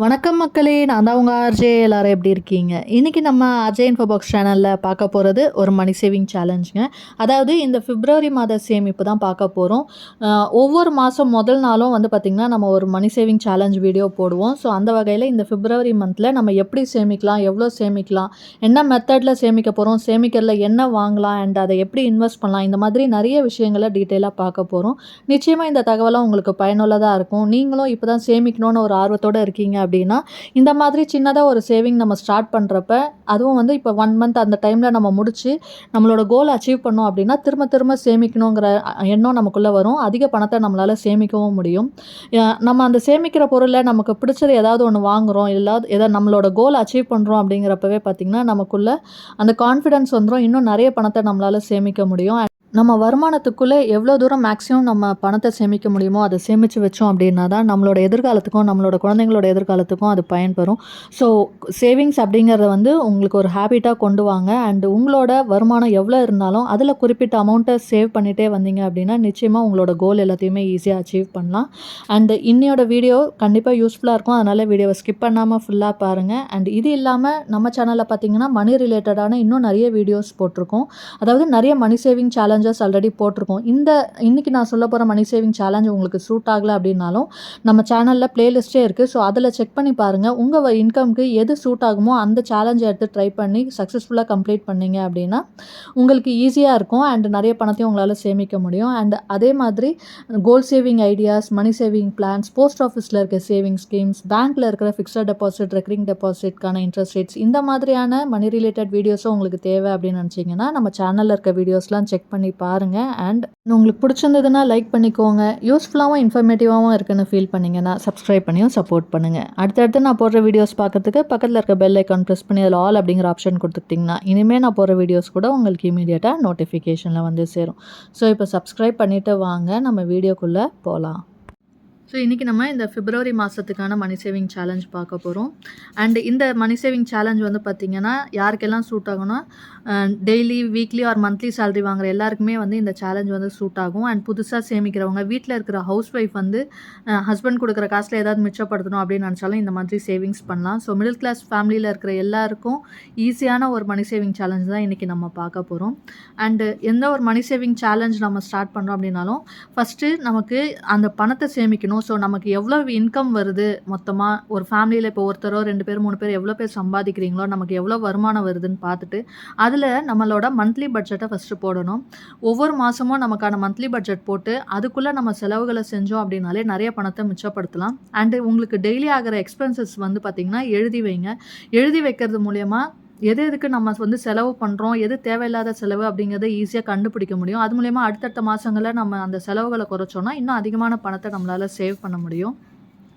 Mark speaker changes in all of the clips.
Speaker 1: வணக்கம் மக்களே நான் தான் உங்கள் ஆர்ஜே. எல்லாரும் எப்படி இருக்கீங்க? இன்றைக்கி நம்ம அஜய் இன்ஃபோபாக்ஸ் சேனலில் பார்க்க போகிறது ஒரு மணி சேவிங் சேலஞ்சுங்க அதாவது இந்த பிப்ரவரி மாத சேமிப்பு தான் பார்க்க போகிறோம் ஒவ்வொரு மாதம் முதல் நாளும் வந்து பார்த்திங்கன்னா நம்ம ஒரு மணி சேவிங் சேலஞ்ச் வீடியோ போடுவோம். ஸோ அந்த வகையில் இந்த பிப்ரவரி மந்தில் நம்ம எப்படி சேமிக்கலாம் எவ்வளோ சேமிக்கலாம் என்ன மெத்தடில் சேமிக்க போகிறோம் சேமிக்கிறதுல என்ன வாங்கலாம் அண்ட் அதை எப்படி இன்வெஸ்ட் பண்ணலாம் இந்த மாதிரி நிறைய விஷயங்களை டீட்டெயிலாக பார்க்க போகிறோம் நிச்சயமாக இந்த தகவலாம் உங்களுக்கு பயனுள்ளதாக இருக்கும். நீங்களும் இப்போ தான் சேமிக்கணும்னு ஒரு ஆர்வத்தோடு இருக்கீங்க அப்படின்னா இந்த மாதிரி சின்னதாக ஒரு சேவிங் நம்ம ஸ்டார்ட் பண்ணுறப்ப அதுவும் வந்து இப்போ ஒன் மந்த் அந்த டைமில் நம்ம முடிச்சு நம்மளோட கோல் அச்சீவ் பண்ணோம் அப்படின்னா திரும்ப திரும்ப சேமிக்கணுங்கிற எண்ணம் நமக்குள்ளே வரும். அதிக பணத்தை நம்மளால் சேமிக்கவும் முடியும். நம்ம அந்த சேமிக்கிற பொருளை நமக்கு பிடிச்சது ஏதாவது ஒன்று வாங்குகிறோம் இல்லாத ஏதாவது நம்மளோட கோல் அச்சீவ் பண்ணுறோம் அப்படிங்கிறப்பவே பார்த்திங்கன்னா நமக்குள்ளே அந்த கான்ஃபிடென்ஸ் வந்துடும் இன்னும் நிறைய பணத்தை நம்மளால் சேமிக்க முடியும். நம்ம வருமானத்துக்குள்ளே எவ்வளோ தூரம் மேக்ஸிமம் நம்ம பணத்தை சேமிக்க முடியுமோ அதை சேமித்து வச்சோம் அப்படின்னா தான் நம்மளோட எதிர்காலத்துக்கும் நம்மளோட குழந்தைங்களோட எதிர்காலத்துக்கும் அது பயன்பெறும். ஸோ சேவிங்ஸ் அப்படிங்கிறத வந்து உங்களுக்கு ஒரு ஹேபிட்டாக கொண்டு வாங்க. அண்ட் உங்களோட வருமானம் எவ்வளோ இருந்தாலும் அதில் குறிப்பிட்ட அமௌண்ட்டை சேவ் பண்ணிகிட்டே வந்தீங்க அப்படின்னா நிச்சயமாக உங்களோட கோல் எல்லாத்தையுமே ஈஸியாக அச்சீவ் பண்ணலாம். அண்டு இன்னையோட வீடியோ கண்டிப்பாக யூஸ்ஃபுல்லாக இருக்கும். அதனால் வீடியோவை ஸ்கிப் பண்ணாமல் ஃபுல்லாக பாருங்கள் அண்ட் இது இல்லாமல் நம்ம சேனலில் பார்த்தீங்கன்னா மணி ரிலேட்டடான இன்னும் நிறைய வீடியோஸ் போட்டிருக்கோம். அதாவது நிறைய மணி சேவிங் சேலஞ்சஸ் ஆல்ரெடி போட்டிருக்கோம். இந்த இன்றைக்கி நான் சொல்ல போகிற மணி சேவிங் சேலஞ்ச் உங்களுக்கு சூட் ஆகலை அப்படின்னாலும் நம்ம சேனலில் பிளேலிஸ்ட்டே இருக்குது ஸோ அதில் செக் பண்ணி பாருங்கள் உங்கள் இன்கம்க்கு எது சூட் ஆகுமோ அந்த சேலஞ்சை எடுத்து ட்ரை பண்ணி சக்ஸஸ்ஃபுல்லாக கம்ப்ளீட் பண்ணீங்க அப்படின்னா உங்களுக்கு ஈஸியாக இருக்கும். அண்ட் நிறைய பணத்தையும் உங்களால் சேமிக்க முடியும். அண்ட் அதே மாதிரி goal saving ideas money saving plans post ஆஃபீஸில் இருக்க சேவிங் ஸ்கீம்ஸ் பேங்க்கில் இருக்கிற ஃபிக்ஸட் டெபாசிட் ரெக்கரிங் டெபாசிட்கான இன்ட்ரெஸ்ட் ரேட்ஸ் இந்த மாதிரியான மணி ரிலேட்டட் வீடியோஸும் உங்களுக்கு தேவை அப்படின்னு நினச்சிங்கன்னா நம்ம சேனலில் இருக்க வீடியோஸ்லாம் செக் பண்ணி பாருங்கள் அண்ட் உங்களுக்கு பிடிச்சிருந்ததுன்னா லைக் பண்ணிக்கோங்க. யூஸ்ஃபுல்லாகவும் இன்ஃபர்மேட்டிவாகவும் இருக்குன்னு ஃபீல் பண்ணிங்கன்னா சப்ஸ்கிரைப் பண்ணியும் சப்போர்ட் பண்ணுங்கள் அடுத்தடுத்து நான் போடுற வீடியோஸ் பார்க்கறதுக்கு பக்கத்தில் இருக்க பெல் ஐக்கான் ப்ரெஸ் பண்ணி அதில் ஆல் அப்படிங்கிற ஆப்ஷன் கொடுத்துட்டிங்கன்னா இனிமேல் நான் போடுற வீடியோஸ் கூட உங்களுக்கு இமீடியட்டாக நோட்டிஃபிகேஷனில் வந்து சேரும். ஸோ இப்போ சப்ஸ்கிரைப் பண்ணிவிட்டு வாங்க. நம்ம வீடியோக்குள்ளே போகலாம் ஸோ இன்றைக்கி நம்ம இந்த பிப்ரவரி மாதத்துக்கான மணி சேவிங் சேலஞ்ச் பார்க்க போகிறோம் அண்ட் இந்த மணி சேவிங் சேலஞ்ச் வந்து பார்த்திங்கன்னா யாருக்கெல்லாம் சூட் ஆகும்னா daily weekly or monthly salary வாங்குற எல்லாருக்குமே வந்து இந்த சேலஞ்ச் வந்து சூட் ஆகும். அண்ட் புதுசாக சேமிக்கிறவங்க வீட்டில் இருக்கிற ஹவுஸ் ஒய்ஃப் வந்து ஹஸ்பண்ட் கொடுக்குற காசில் ஏதாவது மிச்சப்படுத்தணும் அப்படின்னு நினச்சாலும் இந்த மாதிரி சேவிங்ஸ் பண்ணலாம். ஸோ மிடில் கிளாஸ் ஃபேமிலியில் இருக்கிற எல்லாருக்கும் ஈஸியான ஒரு மணி சேவிங் சேலஞ்ச் தான் இன்றைக்கி நம்ம பார்க்க போகிறோம் அண்டு எந்த ஒரு மணி சேவிங் சேலஞ்ச் நம்ம ஸ்டார்ட் பண்ணுறோம் அப்படின்னாலும் ஃபஸ்ட்டு நமக்கு அந்த பணத்தை சேமிக்கணும் ஸோ நமக்கு எவ்வளோ இன்கம் வருது? மொத்தமாக ஒரு ஃபேமிலியில் இப்போ ஒருத்தரோ ரெண்டு பேர் மூணு பேர் எவ்வளோ பேர் சம்பாதிக்கிறீங்களோ நமக்கு எவ்வளோ வருமானம் வருதுன்னு பார்த்துட்டு அதில் நம்மளோட மந்த்லி பட்ஜெட்டை ஃபஸ்ட்டு போடணும். ஒவ்வொரு மாதமும் நமக்கான மந்த்லி பட்ஜெட் போட்டு அதுக்குள்ளே நம்ம செலவுகளை செஞ்சோம் அப்படின்னாலே நிறைய பணத்தை மிச்சப்படுத்தலாம். அண்டு உங்களுக்கு டெய்லி ஆகிற எக்ஸ்பென்சஸ் வந்து பார்த்திங்கன்னா எழுதி வைங்க. எழுதி வைக்கிறது மூலயமா எது எதுக்கு நம்ம வந்து செலவு பண்ணுறோம் எது தேவையில்லாத செலவு அப்படிங்கிறத ஈஸியாக கண்டுபிடிக்க முடியும். அது மூலயமா அடுத்தடுத்த மாதங்களில் நம்ம அந்த செலவுகளை குறைச்சோன்னா இன்னும் அதிகமான பணத்தை நம்மளால் சேவ் பண்ண முடியும்.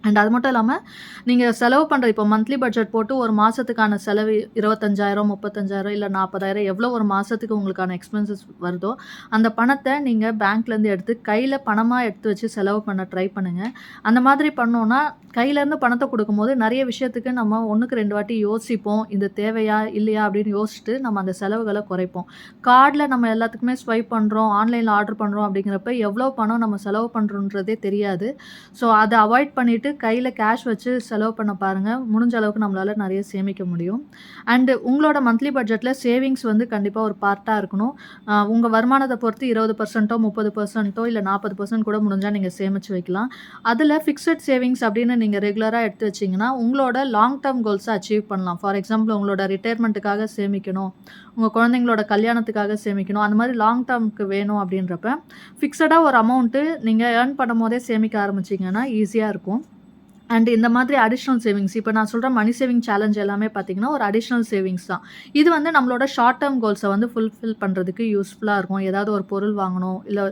Speaker 1: அண்ட் அது மட்டும் இல்லாமல் நீங்கள் செலவு பண்ணுற இப்போ மந்த்லி பட்ஜெட் போட்டு ஒரு மாதத்துக்கான செலவு இருபத்தஞ்சாயிரம் முப்பத்தஞ்சாயிரம் இல்லை நாற்பதாயிரம் எவ்வளோ ஒரு மாதத்துக்கு உங்களுக்கான எக்ஸ்பென்சஸ் வருதோ அந்த பணத்தை நீங்கள் பேங்க்லேருந்து எடுத்து கையில் பணமாக எடுத்து வச்சு செலவு பண்ண ட்ரை பண்ணுங்கள் அந்த மாதிரி பண்ணோன்னா கையிலேருந்து பணத்தை கொடுக்கும்போது நிறைய விஷயத்துக்கு நம்ம ஒன்றுக்கு ரெண்டு வாட்டி யோசிப்போம். இது தேவையா இல்லையா அப்படின்னு யோசிச்சுட்டு நம்ம அந்த செலவுகளை குறைப்போம். கார்டில் நம்ம எல்லாத்துக்குமே ஸ்வைப் பண்ணுறோம் ஆன்லைனில் ஆர்டர் பண்ணுறோம் அப்படிங்கிறப்ப எவ்வளோ பணம் நம்ம செலவு பண்ணுறோன்றதே தெரியாது. ஸோ அதை அவாய்ட் பண்ணிவிட்டு கையில் கேஷ் வச்சு செலவு பண்ண பாருங்கள் முடிஞ்ச அளவுக்கு நம்மளால் நிறைய சேமிக்க முடியும். அண்டு உங்களோட மந்த்லி பட்ஜெட்டில் சேவிங்ஸ் வந்து கண்டிப்பாக ஒரு பார்ட்டாக இருக்கணும். உங்கள் வருமானத்தை பொறுத்து இருபது பர்சன்ட்டோ முப்பது பர்சன்ட்டோ இல்லை நாற்பது பர்சன்ட் கூட முடிஞ்சால் நீங்கள் சேமித்து வைக்கலாம். அதில் ஃபிக்ஸட் சேவிங்ஸ் அப்படின்னு நீங்கள் ரெகுலராக எடுத்து வச்சிங்கன்னா உங்களோட லாங் டேர்ம் கோல்ஸை அச்சீவ் பண்ணலாம். ஃபார் எக்ஸாம்பிள் உங்களோட ரிட்டையர்மெண்ட்டுக்காக சேமிக்கணும். உங்கள் குழந்தைங்களோட கல்யாணத்துக்காக சேமிக்கணும். அந்த மாதிரி லாங் டேர்முக்கு வேணும் அப்படின்றப்ப ஃபிக்ஸடாக ஒரு அமௌண்ட்டு நீங்கள் ஏர்ன் பண்ணும் போதே சேமிக்க ஆரம்பிச்சிங்கன்னா ஈஸியாக இருக்கும். அண்ட் இந்த மாதிரி அடிஷ்னல் சேவிங்ஸ் இப்போ நான் சொல்கிற மணி சேவிங் சேலஞ்ச் எல்லாமே பார்த்தீங்கன்னா ஒரு அடிஷ்னல் சேவிங்ஸ் தான். இது வந்து நம்மளோட ஷார்ட் டேர்ம் கோல்ஸை வந்து ஃபுல்ஃபில் பண்ணுறதுக்கு யூஸ்ஃபுல்லாக இருக்கும். ஏதாவது ஒரு பொருள் வாங்கணும் இல்லை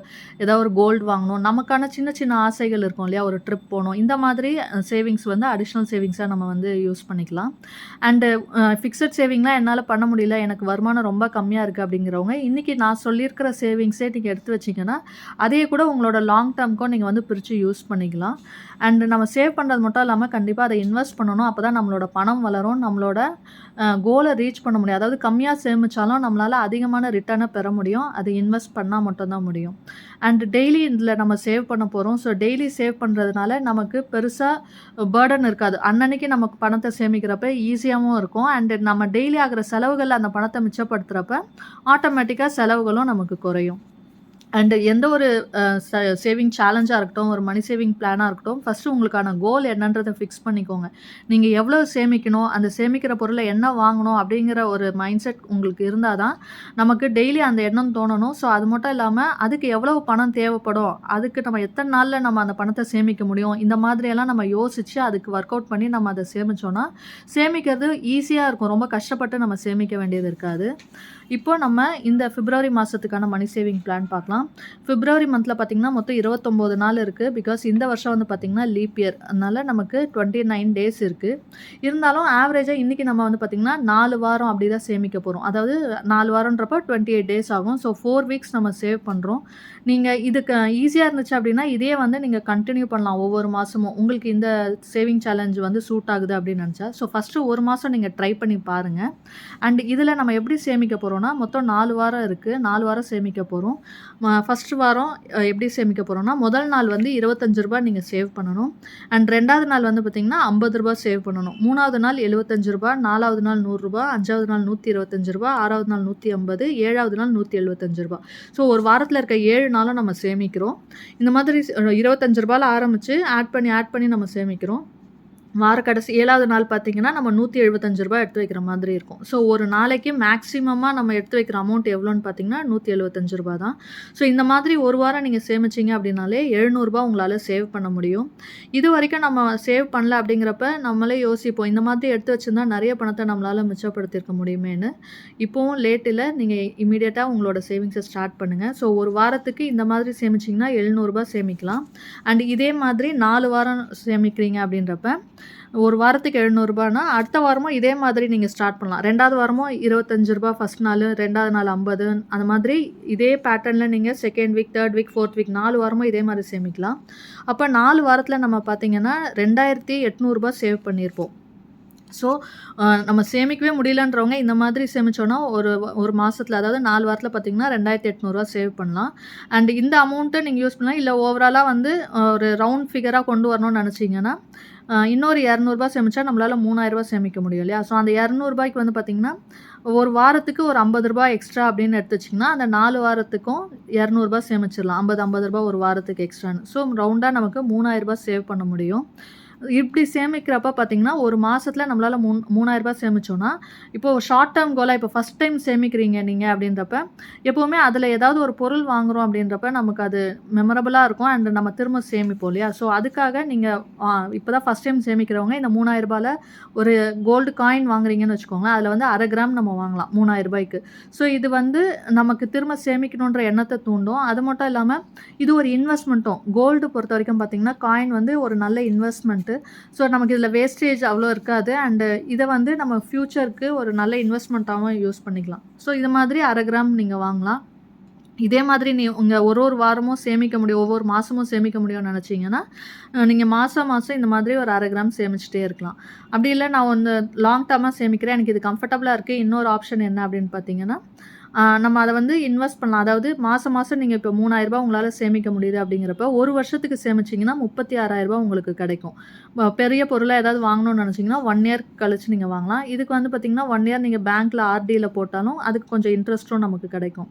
Speaker 1: ஏதாவது ஒரு கோல்டு வாங்கணும். நமக்கான சின்ன சின்ன ஆசைகள் இருக்கும் இல்லையா? ஒரு ட்ரிப் போகணும். இந்த மாதிரி சேவிங்ஸ் வந்து அடிஷ்னல் சேவிங்ஸாக நம்ம வந்து யூஸ் பண்ணிக்கலாம். அண்டு ஃபிக்ஸட் சேவிங்லாம் என்னால் பண்ண முடியல. எனக்கு வருமானம் ரொம்ப கம்மியாக இருக்குது அப்படிங்கிறவங்க இன்றைக்கி நான் சொல்லியிருக்கிற சேவிங்ஸே நீங்கள் எடுத்து வச்சிங்கன்னா அதையே கூட உங்களோட லாங் டேர்ம்க்கும் நீங்கள் வந்து பிரித்து யூஸ் பண்ணிக்கலாம். அண்டு நம்ம சேவ் பண்ணுறது மட்டும் இல்லாமல் கண்டிப்பாக அதை இன்வெஸ்ட் பண்ணணும். அப்போ தான் நம்மளோட பணம் வளரும். நம்மளோட கோலை ரீச் பண்ண முடியும். அதாவது கம்மியாக சேமித்தாலும் நம்மளால் அதிகமான ரிட்டர்னை பெற முடியும். அது இன்வெஸ்ட் பண்ணால் மட்டும்தான் முடியும். அண்ட் டெய்லி இதில் நம்ம சேவ் பண்ண போகிறோம் ஸோ டெய்லி சேவ் பண்ணுறதுனால நமக்கு பெருசாக பேர்டன் இருக்காது. அன்னன்னைக்கு நமக்கு பணத்தை சேமிக்கிறப்ப ஈஸியாகவும் இருக்கும். அண்டு நம்ம டெய்லி ஆகிற செலவுகளில் அந்த பணத்தை மிச்சப்படுத்துகிறப்ப ஆட்டோமேட்டிக்காக செலவுகளும் நமக்கு குறையும். அண்டு எந்த ஒரு சேவிங் சேலஞ்சாக இருக்கட்டும் ஒரு மணி சேவிங் பிளானாக இருக்கட்டும் ஃபஸ்ட்டு உங்களுக்கான கோல் என்னன்றதை ஃபிக்ஸ் பண்ணிக்கோங்க. நீங்கள் எவ்வளோ சேமிக்கணும் அந்த சேமிக்கிற பொருளை என்ன வாங்கணும் அப்படிங்கிற ஒரு மைண்ட் செட் உங்களுக்கு இருந்தால் தான் நமக்கு டெய்லி அந்த எண்ணம் தோணணும். ஸோ அது மட்டும் இல்லாமல் அதுக்கு எவ்வளவு பணம் தேவைப்படும் அதுக்கு நம்ம எத்தனை நாளில் நம்ம அந்த பணத்தை சேமிக்க முடியும் இந்த மாதிரியெல்லாம் நம்ம யோசித்து அதுக்கு ஒர்க் அவுட் பண்ணி நம்ம அதை சேமித்தோன்னா சேமிக்கிறது ஈஸியாக இருக்கும். ரொம்ப கஷ்டப்பட்டு நம்ம சேமிக்க வேண்டியது இருக்காது. இப்போ நம்ம இந்த பிப்ரவரி மாதத்துக்கான மணி சேவிங் பிளான் பார்க்கலாம். பிப்ரவரி மந்தில் பார்த்திங்கன்னா மொத்தம் இருபத்தொம்போது நாள் இருக்குது பிகாஸ் இந்த வருஷம் வந்து பார்த்திங்கன்னா லீப் இயர் அதனால் நமக்கு டுவெண்ட்டி நைன் டேஸ் இருக்குது இருந்தாலும் ஆவரேஜாக இன்றைக்கி நம்ம வந்து பார்த்திங்கன்னா நாலு வாரம் அப்படி தான் சேமிக்க போகிறோம் அதாவது நாலு வாரன்றப்போ டுவெண்ட்டி எயிட் டேஸ் ஆகும். ஸோ ஃபோர் வீக்ஸ் நம்ம சேவ் பண்ணுறோம் நீங்கள் இதுக்கு ஈஸியாக இருந்துச்சு அப்படின்னா இதே வந்து நீங்கள் கண்டினியூ பண்ணலாம். ஒவ்வொரு மாதமும் உங்களுக்கு இந்த சேவிங் சேலஞ்ச் வந்து சூட் ஆகுது அப்படின்னு நினச்சா ஸோ ஃபஸ்ட்டு ஒரு மாதம் நீங்கள் ட்ரை பண்ணி பாருங்கள் அண்ட் இதில் நம்ம எப்படி சேமிக்க போகிறோம்னா மொத்தம் நாலு வாரம் இருக்குது நாலு வாரம் சேமிக்க போகிறோம் ஃபஸ்ட்டு வாரம் எப்படி சேமிக்க போகிறோம்னா முதல் நாள் வந்து இருபத்தஞ்சு ரூபாய் நீங்கள் சேவ் பண்ணணும். அண்ட் ரெண்டாவது நாள் வந்து பார்த்திங்கன்னா ஐம்பது ரூபாய் சேவ் பண்ணணும். மூணாவது நாள் எழுபத்தஞ்சு ரூபாய் நாலாவது நாள் நூறுரூபா அஞ்சாவது நாள் நூற்றி இருபத்தஞ்சு ரூபா ஆறாவது நாள் நூற்றி ஐம்பது ஏழாவது நாள் நூற்றி எழுபத்தஞ்சு ரூபா ஸோ ஒரு வாரத்தில் இருக்க ஏழு நாளும் நம்ம சேமிக்கிறோம். இந்த மாதிரி இருபத்தஞ்சு ரூபாயில் ஆரம்பித்து ஆட் பண்ணி ஆட் பண்ணி நம்ம சேமிக்கிறோம். வார கடைசி ஏழாவது நாள் பார்த்தீங்கன்னா நம்ம நூற்றி எழுபத்தஞ்சு ரூபாய் எடுத்து வைக்கிற மாதிரி இருக்கும். ஸோ ஒரு நாளைக்கு மேக்ஸிமமாக நம்ம எடுத்து வைக்கிற அமௌண்ட் எவ்வளோன்னு பார்த்தீங்கன்னா நூற்றி எழுபத்தஞ்சு ரூபா தான். ஸோ இந்த மாதிரி ஒரு வாரம் நீங்கள் சேமிச்சிங்க அப்படின்னாலே எழுநூறுபா உங்களால் சேவ் பண்ண முடியும். இது வரைக்கும் நம்ம சேவ் பண்ணல அப்படிங்கிறப்ப நம்மளே யோசிப்போம் இந்த மாதிரி எடுத்து வச்சுருந்தா நிறைய பணத்தை நம்மளால் மிச்சப்படுத்தியிருக்க முடியுமேன்னு. இப்போவும் லேட்டில் நீங்கள் இமீடியட்டாக உங்களோட சேவிங்ஸை ஸ்டார்ட் பண்ணுங்கள் ஸோ ஒரு வாரத்துக்கு இந்த மாதிரி சேமிச்சிங்கன்னா எழுநூறுபா சேமிக்கலாம். அண்ட் இதே மாதிரி நாலு வாரம் சேமிக்கிறீங்க அப்படின்றப்ப ஒரு வாரத்துக்கு எழுநூறுபானா அடுத்த வாரமும் இதே மாதிரி நீங்கள் ஸ்டார்ட் பண்ணலாம். ரெண்டாவது வாரமும் இருபத்தஞ்சு ரூபா ஃபஸ்ட் நாள் ரெண்டாவது நாள் ஐம்பது அந்த மாதிரி இதே பேட்டர்னில் நீங்கள் second week third week fourth week நாலு வாரமும் இதே மாதிரி சேமிக்கலாம். அப்போ நாலு வாரத்தில் நம்ம பார்த்தீங்கன்னா ரெண்டாயிரத்தி எட்நூறுபா சேவ் பண்ணியிருப்போம். ஸோ நம்ம சேமிக்கவே முடியலன்றவங்க இந்த மாதிரி சேமிச்சோன்னா ஒரு ஒரு மாதத்தில் அதாவது நாலு வாரத்தில் பார்த்தீங்கன்னா ரெண்டாயிரத்தி எட்நூறுவா சேவ் பண்ணலாம். அண்ட் இந்த அமௌண்ட்டை நீங்கள் யூஸ் பண்ணலாம். இல்லை ஓவராலாக வந்து ஒரு ரவுண்ட் ஃபிகராக கொண்டு வரணும்னு நினச்சிங்கன்னா இன்னொரு இரநூறுபா சேமிச்சா நம்மளால் மூணாயிரரூபா சேமிக்க முடியும் இல்லையா? ஸோ அந்த இரநூறுபாய்க்கு வந்து பார்த்திங்கன்னா ஒரு வாரத்துக்கு ஒரு ஐம்பது ரூபா எக்ஸ்ட்ரா அப்படின்னு எடுத்துச்சிங்கன்னா அந்த நாலு வாரத்துக்கும் இரநூறுபா சேமிச்சிடலாம். ஐம்பது ஐம்பது ரூபாய் ஒரு வாரத்துக்கு எக்ஸ்ட்ரான்னு ஸோ ரவுண்டாக நமக்கு மூணாயிரரூபா சேவ் பண்ண முடியும். இப்படி சேமிக்கிறப்ப பார்த்தீங்கன்னா ஒரு மாதத்தில் நம்மளால் மூணு மூணாயிரரூபா சேமிச்சோன்னா இப்போது ஷார்ட் டேர்ம் கோலாக இப்போ ஃபஸ்ட் டைம் சேமிக்கிறீங்க நீங்கள் அப்படின்றப்ப எப்போவுமே அதில் ஏதாவது ஒரு பொருள் வாங்குறோம் அப்படின்றப்ப நமக்கு அது மெமரபுளாக இருக்கும். அண்ட் நம்ம திரும்ப சேமிப்போம் இல்லையா? ஸோ அதுக்காக நீங்கள் இப்போ தான் ஃபஸ்ட் டைம் சேமிக்கிறவங்க இந்த மூணாயிரம் ரூபாயில் ஒரு கோல்டு காயின் வாங்குறீங்கன்னு வச்சுக்கோங்களேன். அதில் வந்து அரை கிராம் நம்ம வாங்கலாம் மூணாயிரம் ரூபாய்க்கு. ஸோ இது வந்து நமக்கு திரும்ப சேமிக்கணுன்ற எண்ணத்தை தூண்டும். அது மட்டும் இல்லாமல் இது ஒரு இன்வெஸ்ட்மெண்ட்டும் கோல்டு பொறுத்த வரைக்கும் பார்த்தீங்கன்னா காயின் வந்து ஒரு நல்ல இன்வெஸ்ட்மெண்ட்டு ஸோ நமக்கு இதில் வேஸ்டேஜ் அவ்வளோ இருக்காது. அண்டு இதை வந்து நம்ம ஃப்யூச்சருக்கு ஒரு நல்ல இன்வெஸ்ட்மெண்ட்டாகவும் யூஸ் பண்ணிக்கலாம். ஸோ இது மாதிரி அரை கிராம் நீங்கள் வாங்கலாம். இதே மாதிரி நீ உங்கள் ஒரு ஒரு வாரமும் சேமிக்க முடியும். ஒவ்வொரு மாதமும் சேமிக்க முடியும்னு நினச்சிங்கன்னா நீங்கள் மாதம் மாதம் இந்த மாதிரி ஒரு அரை கிராம் சேமிச்சிட்டே இருக்கலாம். அப்படி இல்லை நான் வந்து லாங் டேர்மாக சேமிக்கிறேன். எனக்கு இது கம்ஃபர்டபுளாக இருக்குது இன்னொரு ஆப்ஷன் என்ன அப்படின்னு பார்த்தீங்கன்னா நம்ம அதை வந்து இன்வெஸ்ட் பண்ணலாம். அதாவது மாதம் மாதம் நீங்கள் இப்போ மூணாயிரரூபா உங்களால் சேமிக்க முடியுது அப்படிங்கிறப்ப ஒரு வருஷத்துக்கு சேமிச்சிங்கன்னா முப்பத்தி ஆறாயிரரூபா உங்களுக்கு கிடைக்கும். பெரிய பொருளை ஏதாவது வாங்கணும்னு நினச்சிங்கன்னா ஒன் இயர் கழிச்சு நீங்கள் வாங்கலாம். இதுக்கு வந்து பார்த்திங்கன்னா ஒன் இயர் நீங்கள் பேங்க்கில் ஆர்டியில் போட்டாலும் அதுக்கு கொஞ்சம் இன்ட்ரெஸ்ட்டும் நமக்கு கிடைக்கும்.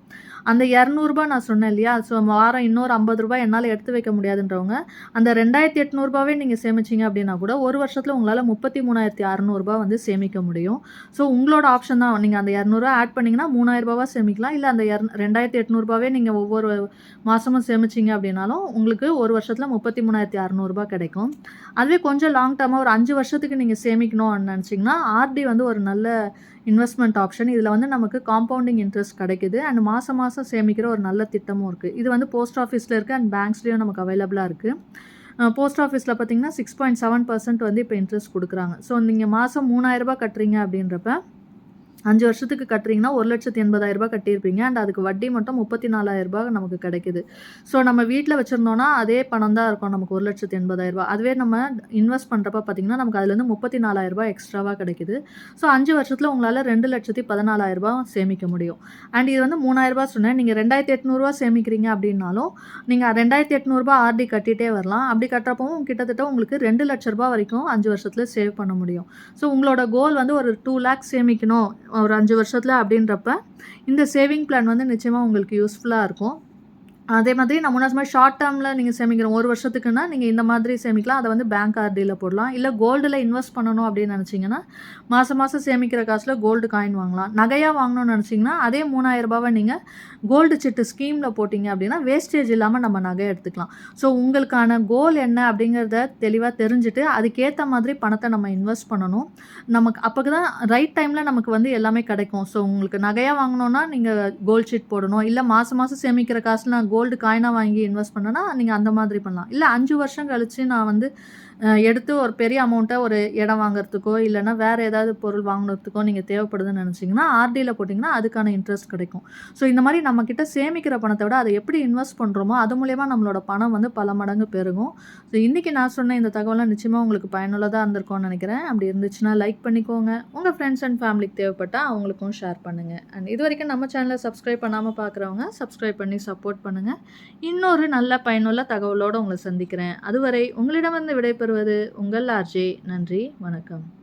Speaker 1: அந்த இரநூறுபா நான் சொன்னேன் இல்லையா? ஸோ வாரம் இன்னொரு ஐம்பது ரூபாய் என்னால் எடுத்து வைக்க முடியாதுன்றவங்க அந்த ரெண்டாயிரத்தி எட்நூறுபாவே நீங்கள் சேமிச்சிங்க அப்படின்னா கூட ஒரு வருஷத்தில் உங்களால் முப்பத்தி மூணாயிரத்தி அறநூறுபா வந்து சேமிக்க முடியும். ஸோ உங்களோட ஆப்ஷன் தான். நீங்கள் அந்த இரநூறுவா ஆட் பண்ணிங்கன்னா மூணாயிரரூபாவா சேமிக்கலாம். இல்லை அந்த இரநூ ரெண்டாயிரத்தி எட்நூறுபாவே நீங்கள் ஒவ்வொரு மாதமும் சேமிச்சிங்க அப்படின்னாலும் உங்களுக்கு ஒரு வருஷத்தில் முப்பத்தி மூணாயிரத்தி அறநூறுபா கிடைக்கும். அதுவே கொஞ்சம் லாங் டேர்மாக ஒரு அஞ்சு வருஷத்துக்கு நீங்கள் சேமிக்கணும்னு நினச்சிங்கன்னா ஆர்டி வந்து ஒரு நல்ல இன்வெஸ்ட்மெண்ட் ஆப்ஷன் இதில் வந்து நமக்கு காம்பவுண்டிங் இன்ட்ரெஸ்ட் கிடைக்குது. அண்ட் மாதம் மாதம் சேமிக்கிற ஒரு நல்ல திட்டமும் இருக்குது இது வந்து போஸ்ட் ஆஃபீஸில் இருக்குது அண்ட் பேங்க்ஸ்லேயும் நமக்கு அவைலபிளாக இருக்குது போஸ்ட் ஆஃபீஸில் பார்த்தீங்கன்னா சிக்ஸ் பாயிண்ட் செவன் பர்சன்ட் வந்து இப்போ இன்ட்ரெஸ்ட் கொடுக்குறாங்க. ஸோ நீங்கள் மாதம் மூணாயிரரூபா கட்டுறீங்க அப்படின்றப்ப அஞ்சு வருஷத்துக்கு கட்டுறீங்கன்னா ஒரு லட்சத்தி எண்பதாயிரரூபா கட்டியிருப்பீங்க. அண்ட் அதுக்கு வட்டி மட்டும் முப்பத்தி நாலாயிரரூபா நமக்கு கிடைக்குது. ஸோ நம்ம வீட்டில் வச்சுருந்தோன்னா அதே பணம் தான் இருக்கும் நமக்கு. ஒரு லட்சத்தி எண்பதாயிரரூபா அதுவே நம்ம இன்வெஸ்ட் பண்ணுறப்ப பார்த்தீங்கன்னா நமக்கு அதுலேருந்து முப்பத்தி நாலாயிரரூபா எக்ஸ்ட்ராவாக கிடைக்குது. ஸோ அஞ்சு வருஷத்தில் உங்களால் ரெண்டு லட்சத்தி பதினாலாயிரரூபா சேமிக்க முடியும். அண்ட் இது வந்து மூணாயிரரூபா சொன்னேன். நீங்கள் ரெண்டாயிரத்தி எட்நூறுரூவா சேமிக்கிறீங்க அப்படின்னாலும் நீங்கள் ரெண்டாயிரத்தி எட்நூறுபா ஆர்டி கட்டிகிட்டே வரலாம். அப்படி கட்டுறப்பவும் கிட்டத்தட்ட உங்களுக்கு ரெண்டு லட்ச ரூபா வரைக்கும் அஞ்சு வருஷத்தில் சேவ் பண்ண முடியும். ஸோ உங்களோட கோல் வந்து ஒரு டூ லேக்ஸ் சேமிக்கணும். ஒரு அஞ்சு வருஷத்தில் அப்படின்றப்ப இந்த சேவிங் பிளான் வந்து நிச்சயமாக உங்களுக்கு யூஸ்ஃபுல்லாக இருக்கும். அதே மாதிரி நான் முன்னாடி மாதிரி ஷார்ட் டேர்மில் நீங்கள் சேமிக்கிறோம் ஒரு வருஷத்துக்குன்னா நீங்கள் இந்த மாதிரி சேமிக்கலாம். அதை வந்து பேங்க் ஆர்டியில் போடலாம். இல்லை கோல்டில் இன்வெஸ்ட் பண்ணணும் அப்படின்னு நினச்சிங்கன்னா மாதம் மாதம் சேமிக்கிற காசில் கோல்டு காயின் வாங்கலாம். நகையாக வாங்கணும்னு நினச்சிங்கன்னா அதே மூணாயிரம் ரூபாவை நீங்கள் கோல்டு சிட்டு ஸ்கீமில் போட்டிங்க அப்படின்னா வேஸ்டேஜ் இல்லாமல் நம்ம நகை எடுத்துக்கலாம். ஸோ உங்களுக்கான கோல் என்ன அப்படிங்கிறத தெளிவாக தெரிஞ்சுட்டு அதுக்கேற்ற மாதிரி பணத்தை நம்ம இன்வெஸ்ட் பண்ணணும். நமக்கு அப்போ தான் ரைட் டைமில் நமக்கு வந்து எல்லாமே கிடைக்கும். ஸோ உங்களுக்கு நகையாக வாங்கணுன்னா நீங்கள் கோல்ட் ஷீட் போடணும். இல்லை மாதம் மாதம் சேமிக்கிற காசில் நான் கோல்டு காயினாக வாங்கி இன்வெஸ்ட் பண்ணேன்னா நீங்கள் அந்த மாதிரி பண்ணலாம். இல்லை அஞ்சு வருஷம் கழித்து நான் வந்து எடுத்து ஒரு பெரிய அமௌண்ட்டை ஒரு இடம் வாங்குறதுக்கோ இல்லைன்னா வேறு ஏதாவது பொருள் வாங்கினதுக்கோ நீங்கள் தேவைப்படுதுன்னு நினச்சிங்கன்னா ஆர்டியில் போட்டிங்கன்னா அதுக்கான இன்ட்ரெஸ்ட் கிடைக்கும். ஸோ இந்த மாதிரி நம்மக்கிட்ட சேமிக்கிற பணத்தை விட அதை எப்படி இன்வெஸ்ட் பண்ணுறோமோ அது மூலயமா நம்மளோட பணம் வந்து பல மடங்கு பெருகும். ஸோ இன்றைக்கி நான் சொன்ன இந்த தகவலாம் நிச்சயமாக உங்களுக்கு பயனுள்ளதாக இருந்திருக்கும்னு நினைக்கிறேன். அப்படி இருந்துச்சுன்னா லைக் பண்ணிக்கோங்க. உங்கள் ஃப்ரெண்ட்ஸ் அண்ட் ஃபேமிலிக்கு தேவைப்பட்டால் அவங்களுக்கும் ஷேர் பண்ணுங்கள் அண்ட் இது வரைக்கும் நம்ம சேனலை சப்ஸ்கிரைப் பண்ணாமல் பார்க்குறவங்க சப்ஸ்கிரைப் பண்ணி சப்போர்ட் பண்ணுங்கள் இன்னொரு நல்ல பயனுள்ள தகவலோடு உங்களை சந்திக்கிறேன். அதுவரை உங்களிடம் வந்து விடைபெறும் வருவது உங்கள் ஆர்ஜே நன்றி வணக்கம்.